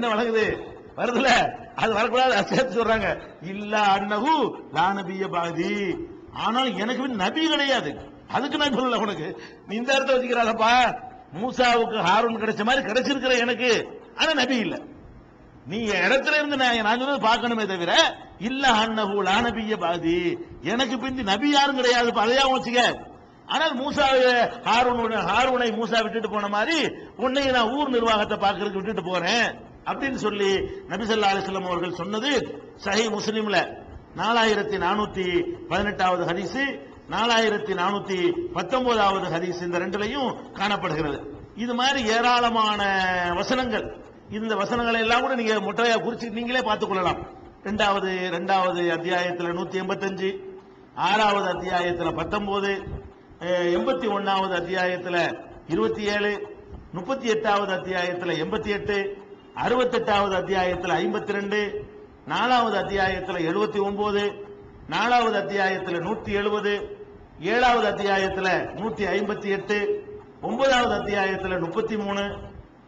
என்ன வழங்குது? வருதுல? அது வரக்கூடாது சேர்த்து சொல்றாங்க. இல்ல அன்னகு லானபிய பாதி. ஆனால் எனக்கு நபி கிடையாது. அதுக்கு நான் சொல்லல உனக்கு. நீ இந்த இடத்த வச்சுக்கிறாதப்பா. மூசாவுக்கு ஹாரூன் கிடைச்ச மாதிரி கிடைச்சிருக்கிற எனக்கு. ஆனா நபி இல்ல. நீ இடத்துல இருந்து நான் நான் சொன்னது பார்க்கணுமே தவிர இல்ல அன்னகு லானபிய பாதி. எனக்கு பிந்தி நபி யாரும் கிடையாது. அதையா வச்சுக்க? ஆனால் மூசா ஹாரூன் ஹாரூனை மூசா விட்டுட்டு போன மாதிரி உன்னை நான் ஊர் நிர்வாகத்தை பார்க்கறதுக்கு விட்டுட்டு போறேன். அப்படின்னு சொல்லி நபிசல்லா அலிஸ்லாம் அவர்கள் சொன்னது சஹி முஸ்லீம்ல. நாலாயிரத்தி நானூத்தி பதினெட்டாவது ஹதீஸ் நாலாயிரத்தி நானூத்தி பத்தொன்பதாவது ஹதீஸ் இந்த ரெண்டுலையும் காணப்படுகிறது. இது மாதிரி ஏராளமான வசனங்கள். இந்த வசனங்களை எல்லாம் கூட நீங்க முட்டையா குறிச்சு நீங்களே பார்த்துக் கொள்ளலாம். ரெண்டாவது ரெண்டாவது அத்தியாயத்தில் நூத்தி எண்பத்தஞ்சு ஆறாவது அத்தியாயத்தில் பத்தொன்பது எண்பத்தி ஒன்னாவது அத்தியாயத்தில் இருபத்தி ஏழு முப்பத்தி எட்டாவது அத்தியாயத்தில் எண்பத்தி எட்டு அறுபத்தெட்டாவது அத்தியாயத்தில் ஐம்பத்தி ரெண்டு நாலாவது அத்தியாயத்தில் எழுபத்தி ஒன்பது நாலாவது அத்தியாயத்தில் நூத்தி எழுபது ஏழாவது அத்தியாயத்தில் நூத்தி ஐம்பத்தி எட்டு ஒன்பதாவது அத்தியாயத்தில் முப்பத்தி மூணு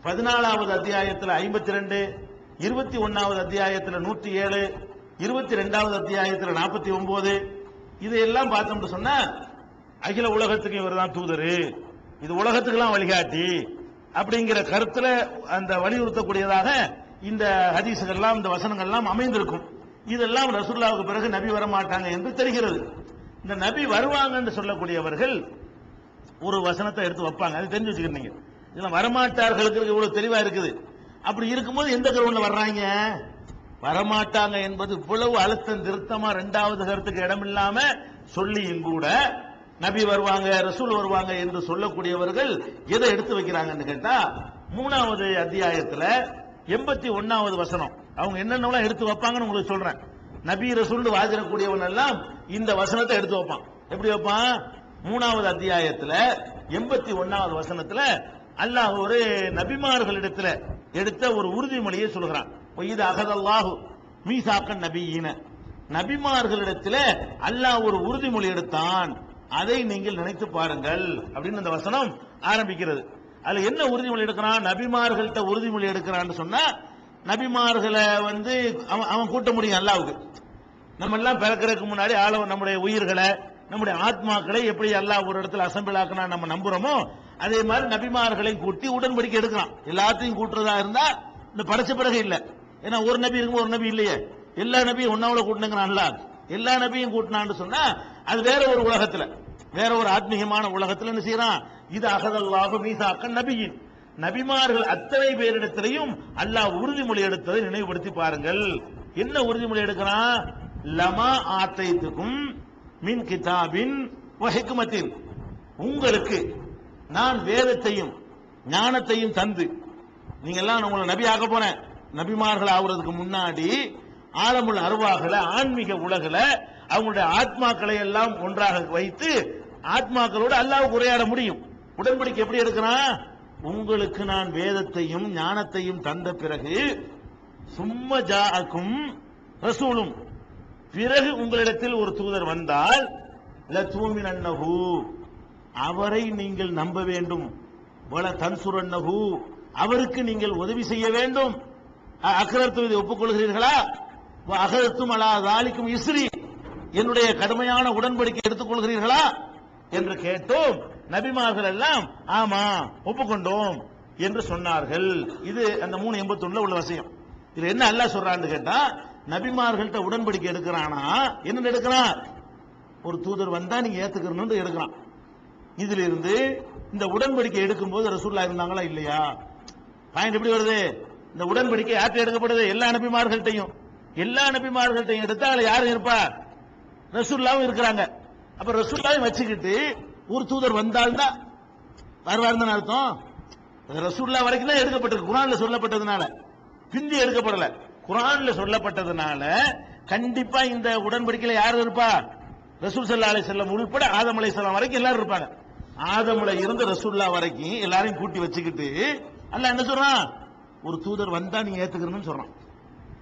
பதினாலாவது அத்தியாயத்தில் ஐம்பத்தி ரெண்டு இருபத்தி ஒன்னாவது அத்தியாயத்தில் நூத்தி ஏழு இருபத்தி ரெண்டாவது அத்தியாயத்தில் நாற்பத்தி ஒன்பது இதையெல்லாம் பார்த்தோம்னு சொன்னா அகில உலகத்துக்கு இவர் தான் தூதரு. இது உலகத்துக்கெல்லாம் வழிகாட்டி. அப்படிங்கிற கருத்துல அந்த வலியுறுத்தக்கூடியதாக இந்த ஹதீசுகள்லாம் இந்த வசனங்கள்லாம் அமைந்திருக்கும். இதெல்லாம் ரசூல்லாவுக்கு பிறகு நபி வர மாட்டாங்க என்று தெரிகிறது. இந்த நபி வருவாங்க என்று சொல்லக்கூடியவர்கள் ஒரு வசனத்தை எடுத்து வைப்பாங்க. அது தெரிஞ்சு வச்சுக்கிறீங்க. இதெல்லாம் வரமாட்டார்களுக்கு இவ்வளவு தெளிவா இருக்குது. அப்படி இருக்கும்போது எந்த கருவுல வர்றாங்க? வரமாட்டாங்க என்பது இவ்வளவு அழுத்தம் திருத்தமா ரெண்டாவது கருத்துக்கு இடமில்லாம சொல்லியும் கூட நபி வருவாங்க ரசூல் வருவாங்க என்று சொல்லக்கூடியவர்கள் எதை எடுத்து வைக்கிறாங்கன்னு கேட்டா மூணாவது அத்தியாயத்துல எண்பத்தி ஒன்னாவது வசனம். அவங்க என்னென்னலாம் எடுத்து வைப்பாங்கன்னு உங்களுக்கு சொல்றேன். நபி ரசூல் வாதிடக்கூடியவன் எல்லாம் இந்த வசனத்தை எடுத்து வைப்பான். எப்படி வைப்பான்? மூணாவது அத்தியாயத்துல எண்பத்தி ஒன்னாவது வசனத்துல அல்லாஹ் ஒரு நபிமார்களிடத்துல எடுத்த ஒரு உறுதிமொழியை சொல்கிறான். இது அகதல்லாஹு மீசாக்கன் நபியின. நபிமார்களிடத்துல அல்லாஹ் ஒரு உறுதிமொழி எடுத்தான். அதை நீங்கள் நினைத்து பாருங்கள் அப்படின்னு அந்த வசனம் ஆரம்பிக்கிறது. அதுல என்ன உறுதிமொழி எடுக்கிறான்? நபிமார்கள்ட்ட உறுதிமொழி எடுக்கிறான்னு சொன்னா நபிமார்களை வந்து அவன் அவன் கூட்ட முடியும் அல்லாவுக்கு. நம்ம எல்லாம் பிறக்கிறதுக்கு முன்னாடி ஆள நம்முடைய உயிர்களை நம்முடைய ஆத்மாக்களை எப்படி அல்லாஹ் ஒரு இடத்துல அசம்பிள் ஆக்கினா நம்ம நம்புறோமோ அதே மாதிரி நபிமார்களையும் கூட்டி உடன்படிக்கை எடுக்கலாம் எல்லாத்தையும் கூட்டுறதா இருந்தா இந்த படைச்ச பிறகு இல்லை. ஏன்னா ஒரு நபி இருக்கும் ஒரு நபி இல்லையே. எல்லா நபியும் ஒன்னாவில் கூட்டினுங்கிறான்ல. எல்லா நபியும் கூட்டினான்னு சொன்னா அது வேற ஒரு உலகத்துல. வேற ஒரு ஆத்மீகமான உலகத்துல என்ன செய்யறான்? இது அகதல்லாக மீசாக்க நபியின். நபிமார்கள் அத்தனை பேரிடத்திலையும் அல்லாஹ் உறுதிமொழி எடுத்ததை நினைவுபடுத்தி பாருங்கள். என்ன உறுதிமொழி எடுக்கிறான்? லமா ஆத்தைத்துக்கும் மின் கிதாபின் ஹிக்மத்தின். உங்களுக்கு நான் வேதத்தையும் ஞானத்தையும் தந்து. நீங்க எல்லாம் உங்களை நபி ஆக போறேன். நபிமார்கள் ஆகுறதுக்கு முன்னாடி ஆழமுள்ள அருவாகல ஆன்மீக உலகில் அவங்களுடைய ஆத்மாக்களை எல்லாம் ஒன்றாக வைத்து ஆத்மாக்களோடு அல்லாவுக்கு உரையாட முடியும். உடன்படிக்கை எப்படி எடுக்கிறான்? உங்களுக்கு நான் வேதத்தையும் ஞானத்தையும் தந்த பிறகு சும்ம ஜாக்கும் ரசூலும். பிறகு உங்களிடத்தில் ஒரு தூதர் வந்தால் லத்தூமின் அன்னஹு அவரை நீங்கள் நம்ப வேண்டும். வல தன்சுரன்னஹு அவருக்கு நீங்கள் உதவி செய்ய வேண்டும். அகரத்து இதை ஒப்புக்கொள்கிறீர்களா? அகரத்தும் அலா தாலிக்கும் இஸ்ரீ. என்னுடைய கடுமையான உடன்படிக்கை எடுத்துக்கொள்கிறீர்களா? என்று கேட்டோம். நபிமார்கள் எல்லாம் ஆமா ஒப்புக்கொண்டோம் என்று சொன்னார்கள். இது அந்த மூணு எண்பத்தி ஒண்ணுல உள்ள விஷயம் இது என்ன அல்ல சொல்றான்னு கேட்டா நபிமார்கள்ட்ட உடன்படிக்கை எடுக்கிறானா? என்ன எடுக்கிறான்? ஒரு தூதர் வந்தா நீங்க ஏத்துக்கணும்னு எடுக்கிறான். இதுல இருந்து இந்த உடன்படிக்கை எடுக்கும் போது ரசூல்லா இருந்தாங்களா இல்லையா? பாயிண்ட் எப்படி வருது? இந்த உடன்படிக்கை யார்கிட்ட எடுக்கப்படுது? எல்லா நபிமார்கள்ட்டையும். எல்லா நபிமார்கள்ட்டையும் எடுத்தா அதுல யாரும் இருப்பா? ரசூல்லாவும் இருக்கிறாங்க. அப்ப ரசூல்லாவையும் வச்சுக்கிட்டு ஒரு தூதர் வந்தால்தான் வருவாருன்னு அர்த்தம்? ரசூல்லா வரைக்கும் தான் எடுக்கப்பட்டிருக்கு. குரான்ல சொல்லப்பட்டதுனால. பிந்தி எடுக்கப்படல. குரான்ல சொல்லப்பட்டதுனால கண்டிப்பா இந்த உடன்படிக்கையில யார் இருப்பா? ரசூல் சல்லா அலை செல்லம் உள்பட ஆதம் அலை செல்லம் வரைக்கும் எல்லாரும் இருப்பாங்க. ஆதமுல இருந்து ரசூல்லா வரைக்கும் எல்லாரையும் கூட்டி வச்சுக்கிட்டு அல்ல என்ன சொல்றான்? ஒரு தூதர் வந்தா நீ ஏத்துக்கணும்னு சொல்றான்.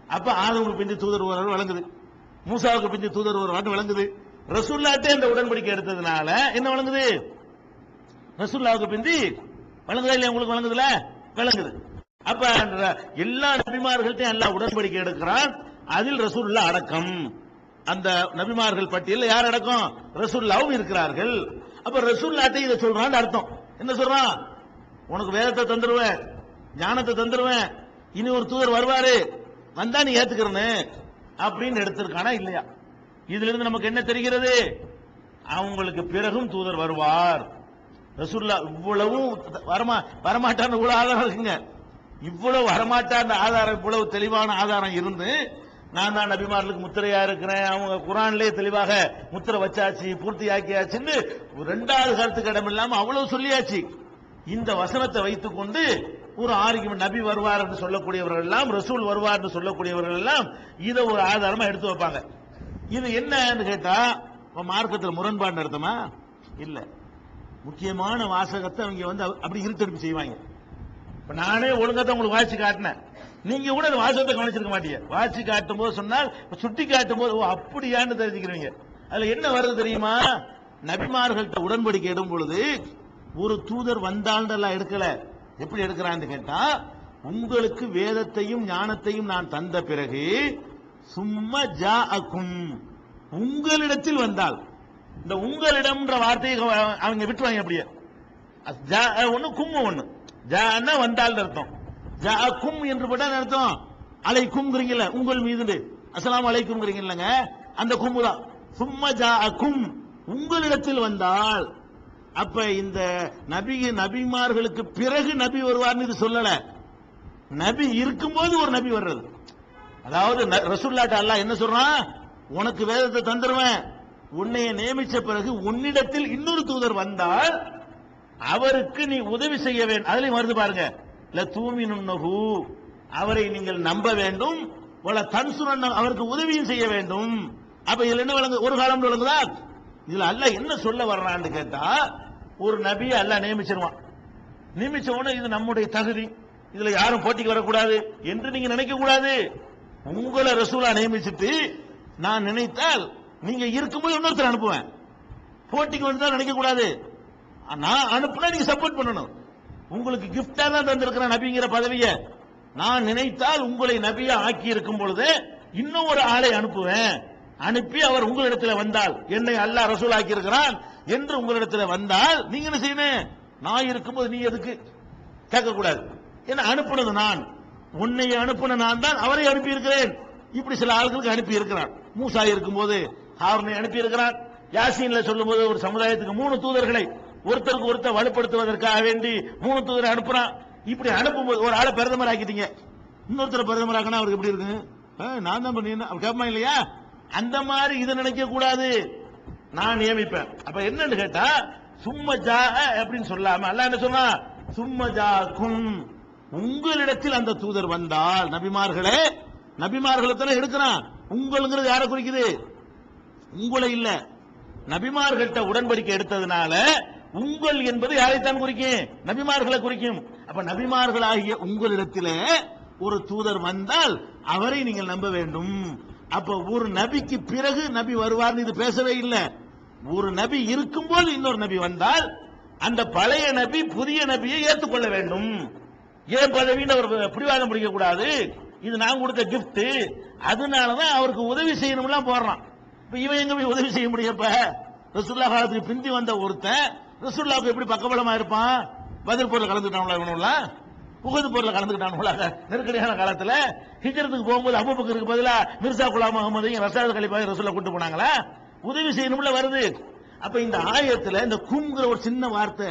அப்ப ஆதமுக்கு பிந்தி தூதர் வழங்குது. மூசாவுக்கு பிஞ்சு தூதர் ஒரு வாட்டு விளங்குது ரசூல்லாட்டே இந்த உடன்படிக்கை எடுத்ததுனால என்ன விளங்குது ரசூல்லாவுக்கு பிந்தி விளங்குதா இல்லையா? உங்களுக்கு விளங்குதுல விளங்குது அப்ப அந்த எல்லா நபிமார்கள்ட்டையும் எல்லாம் உடன்படிக்கை எடுக்கிறான். அதில் ரசூல்லா அடக்கம். அந்த நபிமார்கள் பட்டியலில் யார் அடக்கம்? ரசூல்லாவும் இருக்கிறார்கள். அப்ப ரசூல்லாட்டை இதை சொல்றான்னு அர்த்தம். என்ன சொல்றான்? உனக்கு வேதத்தை தந்துருவேன் ஞானத்தை தந்துருவேன். இனி ஒரு தூதர் வருவாரு. வந்தா நீ ஏத்துக்கிறனு அப்படின்னு எடுத்திருக்கானா இல்லையா? இதுல இருந்து நமக்கு என்ன தெரிகிறது? அவங்களுக்கு பிறகும் தூதர் வருவார். ரசூல்லா இவ்வளவும் வரமா வரமாட்டான்னு இவ்வளவு ஆதாரம் இருக்குங்க. இவ்வளவு வரமாட்டான்ற ஆதாரம் இவ்வளவு தெளிவான ஆதாரம் இருந்து நான் தான் நபிமார்களுக்கு முத்திரையா இருக்கிறேன். அவங்க குரான்லயே தெளிவாக முத்திரை வச்சாச்சு பூர்த்தி ஆக்கியாச்சுன்னு ஒரு ரெண்டாவது கருத்துக்கு இடம் இல்லாம அவ்வளவு சொல்லியாச்சு. இந்த வசனத்தை வைத்துக்கொண்டு ஒரு ஆர்குமெண்ட் நபி வருவார் என்று சொல்லக்கூடியவர்கள் எல்லாம் ரசூல் வருவார் என்று சொல்லக்கூடியவர்கள் எல்லாம் இதை ஒரு ஆதாரமா எடுத்து வைப்பாங்க. இது என்னன்னு கேட்டா மார்க்கத்தில் முரண்பாடு நடத்தமா? இல்ல. முக்கியமான வாசகத்தை அவங்க வந்து அப்படி இருத்தடிப்பு செய்வாங்க. இப்ப நானே ஒழுங்கத்தை தான் உங்களுக்கு வாட்சி காட்டினேன். நீங்க கூட அந்த வாசகத்தை கவனிச்சிருக்க மாட்டீங்க. வாட்சி காட்டும் போது சொன்னால் சுட்டி காட்டும் போது ஓ அப்படியான்னு தெரிஞ்சுக்கிறீங்க. அதுல என்ன வருது தெரியுமா? நபிமார்கள்ட்ட உடன்படிக்கை இடும் பொழுது ஒரு தூதர் வந்தாண்டெல்லாம் எடுக்கல. எப்படி எடுக்கிறான்னு கேட்டா உங்களுக்கு வேதத்தையும் ஞானத்தையும் நான் தந்த பிறகு சும்மா ஜா உங்களிடத்தில் வந்தால். இந்த உங்களிடம்ன்ற வார்த்தையை அவங்க விட்டுருவாங்க அப்படியே. ஜா ஒண்ணு கும்மு ஒண்ணு. ஜான்னா வந்தால் அர்த்தம். ஜா கும் என்று போட்டா அர்த்தம் அர்த்தம்? அலைக்கும்ங்கிறீங்கல்ல உங்கள் மீது அஸ்லாம் அலைக்கும்ங்கிறீங்க இல்லைங்க அந்த கும்பு தான் சும்மா ஜா கும். உங்களிடத்தில் வந்தால் அப்ப இந்த நபி நபிமார்களுக்கு பிறகு நபி வருவார்னு இது சொல்லல. நபி இருக்கும்போது ஒரு நபி வர்றது. அதாவது ரசூல்லாட்ட அல்லா அல்லாஹ் என்ன சொல்றான்? உனக்கு வேதத்தை தந்துருவேன். உன்னைய நியமிச்ச பிறகு உன்னிடத்தில் இன்னொரு தூதர் வந்தால் அவருக்கு நீ உதவி செய்ய வேண்டும் அதுலயும் வருது பாருங்க. ல தூமினுன்னஹு. அவரை நீங்கள் நம்ப வேண்டும். வல தன்சுரன் அவருக்கு உதவியும் செய்ய வேண்டும். அப்ப இதுல என்ன விளங்கு ஒரு காலம் விளங்குதா? இதுல அல்ல என்ன சொல்ல வர்றான்னு கேட்டா ஒரு நபியை அல்ல நியமிச்சிருவான். நியமிச்ச உடனே இது நம்முடைய தகுதி. இதுல யாரும் போட்டிக்கு வரக்கூடாது என்று நீங்க நினைக்க கூடாது உங்களை ரசூலா நியமிச்சிட்டு நான் நினைத்தால் நீங்க இருக்கும்போது இன்னொருத்தர் அனுப்புவேன். போட்டிக்கு வந்து நினைக்க கூடாது நான் அனுப்புனா நீங்க சப்போர்ட் பண்ணணும். உங்களுக்கு கிஃப்டா தான் தந்திருக்கிறேன் நபிங்கிற பதவியை. நான் நினைத்தால் உங்களை நபியா ஆக்கி இருக்கும் பொழுது இன்னும் ஒரு ஆளை அனுப்புவேன். அனுப்பி அவர் உங்களிடத்துல வந்தால் என்னை அல்லாஹ் ரசூல் ஆக்கி இருக்கிறான் என்று உங்களிடத்தில் வந்தால் நீங்க என்ன செய்யணும்? நான் இருக்கும்போது நீ எதுக்கு கேட்கக்கூடாது. என்ன அனுப்புனது நான். உன்னை அனுப்புன நான் தான் அவரை அனுப்பி இருக்கிறேன் இப்படி சில ஆள்களுக்கு அனுப்பி இருக்கிறான் மூசா இருக்கும்போது ஹாரனை அனுப்பி இருக்கிறான் சொல்லும்போது ஒரு சமுதாயத்துக்கு மூணு தூதர்களை ஒருத்தருக்கு ஒருத்தர் வலுப்படுத்துவதற்காக வேண்டி மூணு தூதரை அனுப்புறான். இப்படி அனுப்பும்போது ஒரு ஆளை பிரதமர் ஆக்கிட்டீங்க. இன்னொருத்தர் பிரதமர் ஆக்கினா அவருக்கு எப்படி இருக்கு? ஆ, நான் தான் பண்ணி கேட்பா இல்லையா? அந்த மாதிரி இதை நினைக்க கூடாது நான் நியமிப்பேன். அப்ப என்னன்னு கேட்டா சும்மா ஜா அப்படின்னு சொல்லாம அல்ல என்ன சொன்னா சும்மா ஜாக்கும் உங்களிடத்தில் அந்த தூதர் வந்தால் நபிமார்களே நபிமார்களை தானே எடுக்கிறான். உங்களுங்கிறது யாரை குறிக்குது? உங்களை இல்ல. நபிமார்கள்ட்ட உடன்படிக்கை எடுத்ததுனால உங்கள் என்பது யாரைத்தான் குறிக்கும்? நபிமார்களை குறிக்கும். அப்ப நபிமார்களாகிய உங்களிடத்திலே ஒரு தூதர் வந்தால் அவரை நீங்கள் நம்ப வேண்டும். அப்ப ஒரு நபிக்கு பிறகு நபி வருவார்னு இது பேசவே இல்லை. ஒரு நபி இருக்கும்போது இன்னொரு நபி வந்தால் அந்த பழைய நபி புதிய நபியை ஏற்றுக்கொள்ள வேண்டும். ஏன் பதவின்னு அவர் பிடிவாதம் பிடிக்க கூடாது இது நான் கொடுத்த கிஃப்ட் அதனாலதான் அவருக்கு உதவி செய்யணும்லாம் போடுறான். இப்ப இவன் எங்க போய் உதவி செய்ய முடியும் இப்ப? ரசுல்லா காலத்துக்கு பிந்தி வந்த ஒருத்தன் ரசுல்லாவுக்கு எப்படி பக்கபலமா இருப்பான்? பதில் பொருள் கலந்துட்டாங்களா இவனுலாம் உகது பொருள் கலந்துக்கிட்டானுங்களா? நெருக்கடியான காலத்துல ஹிஜரத்துக்கு போகும்போது அபுபக்கருக்கு பதிலா மிர்சா குலாம் முகமதையும் ரசாத் கலிபாய் ரசுல்லா கூட்டு போனாங்களா? உதவி செய்யணும்ல வருது. அப்ப இந்த ஆயத்துல இந்த கும்ங்கிற ஒரு சின்ன வார்த்தை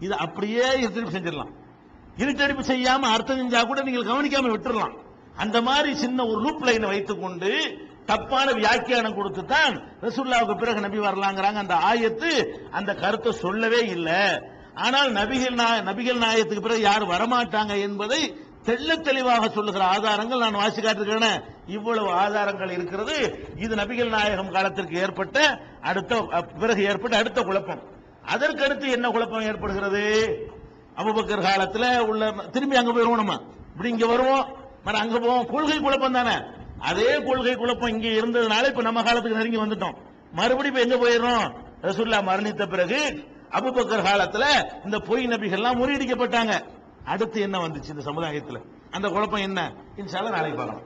இது அப்படியே இருத்தடிப்பு செஞ்சிடலாம். இருத்தடிப்பு செய்யாம அர்த்தம் செஞ்சா கூட நீங்கள் கவனிக்காம விட்டுறலாம். அந்த மாதிரி சின்ன ஒரு லூப் லைனை வைத்துக்கொண்டு தப்பான வியாக்கியானம் கொடுத்து தான் ரசுல்லாவுக்கு பிறகு நபி வரலாங்கிறாங்க. அந்த ஆயத்து அந்த கருத்தை சொல்லவே இல்லை. ஆனால் நபிகள் நாய- நபிகள் நாயத்துக்கு பிறகு யாரும் வரமாட்டாங்க என்பதை தெள்ள தெளிவாக சொல்லுகிற ஆதாரங்கள் நான் வாசி காட்டிருக்கிறேன் இவ்வளவு ஆதாரங்கள் இருக்கிறது. இது நபிகள் நாயகம் காலத்திற்கு ஏற்பட்ட அடுத்த பிறகு ஏற்பட்ட அடுத்த குழப்பம். அதற்கடுத்து என்ன குழப்பம் ஏற்படுகிறது? அபுபக்கர் காலத்துல உள்ள திரும்பி அங்க போயிருவோம் நம்ம. இப்படி இங்க வருவோம். மறு அங்க போவோம். கொள்கை குழப்பம் தானே. அதே கொள்கை குழப்பம் இங்க இருந்ததுனால இப்ப நம்ம காலத்துக்கு நெருங்கி வந்துட்டோம். மறுபடியும் இப்ப எங்க போயிடுறோம்? ரசுல்லா மரணித்த பிறகு அபுபக்கர் காலத்துல இந்த பொய் நபிகள்லாம் முறியடிக்கப்பட்டாங்க. அடுத்து என்ன வந்துச்சு இந்த சமுதாயத்தில்? அந்த குழப்பம் என்ன? இன்ஷால்லா நாளைக்கு பார்க்கலாம்.